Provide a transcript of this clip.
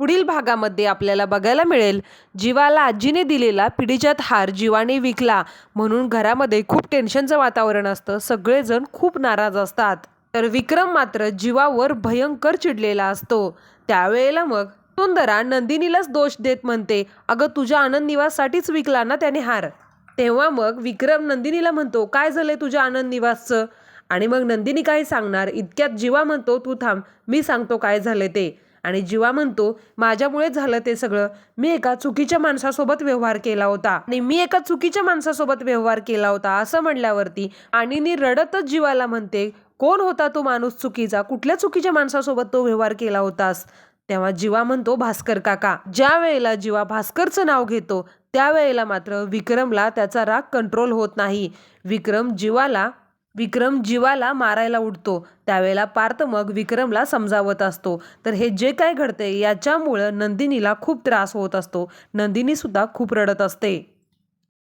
पुढील भागामध्ये आपल्याला बघायला मिळेल जीवाला आजीने दिलेला पिढीजात हार जीवाने विकला म्हणून घरामध्ये खूप टेन्शनचं वातावरण असतं सगळेजण खूप नाराज असतात. तर विक्रम मात्र जीवावर भयंकर चिडलेला असतो. त्यावेळेला मग सुंदरा नंदिनीलाच दोष देत म्हणते अगं तुझ्या आनंद निवाससाठीच विकला ना त्याने हार? तेव्हा मग विक्रम नंदिनीला म्हणतो काय झालंय तुझ्या आनंद निवासचं आणि मग नंदिनी काय सांगणार इतक्यात जीवा म्हणतो तू थांब मी सांगतो काय झालंय ते. आणि जीवा म्हणतो माझ्यामुळे झालं ते सगळं. मी एका चुकीच्या माणसासोबत व्यवहार केला होता. आणि मी एका चुकीच्या माणसासोबत व्यवहार केला होता असं म्हणल्यावरती आणि नी रडतच जीवाला म्हणते कोण होता तो माणूस चुकीचा? कुठल्या चुकीच्या माणसासोबत तो व्यवहार केला होतास? तेव्हा जीवा म्हणतो भास्कर काका ज्या वेळेला जीवा भास्करचं नाव घेतो त्यावेळेला मात्र विक्रमला त्याचा राग कंट्रोल होत नाही. विक्रम जीवाला विक्रम जीवाला मारायला उठतो त्यावेळेला पार्थ मग विक्रमला समजावत असतो. तर हे जे काय घडते याच्यामुळं नंदिनीला खूप त्रास होत असतो. नंदिनी सुद्धा खूप रडत असते.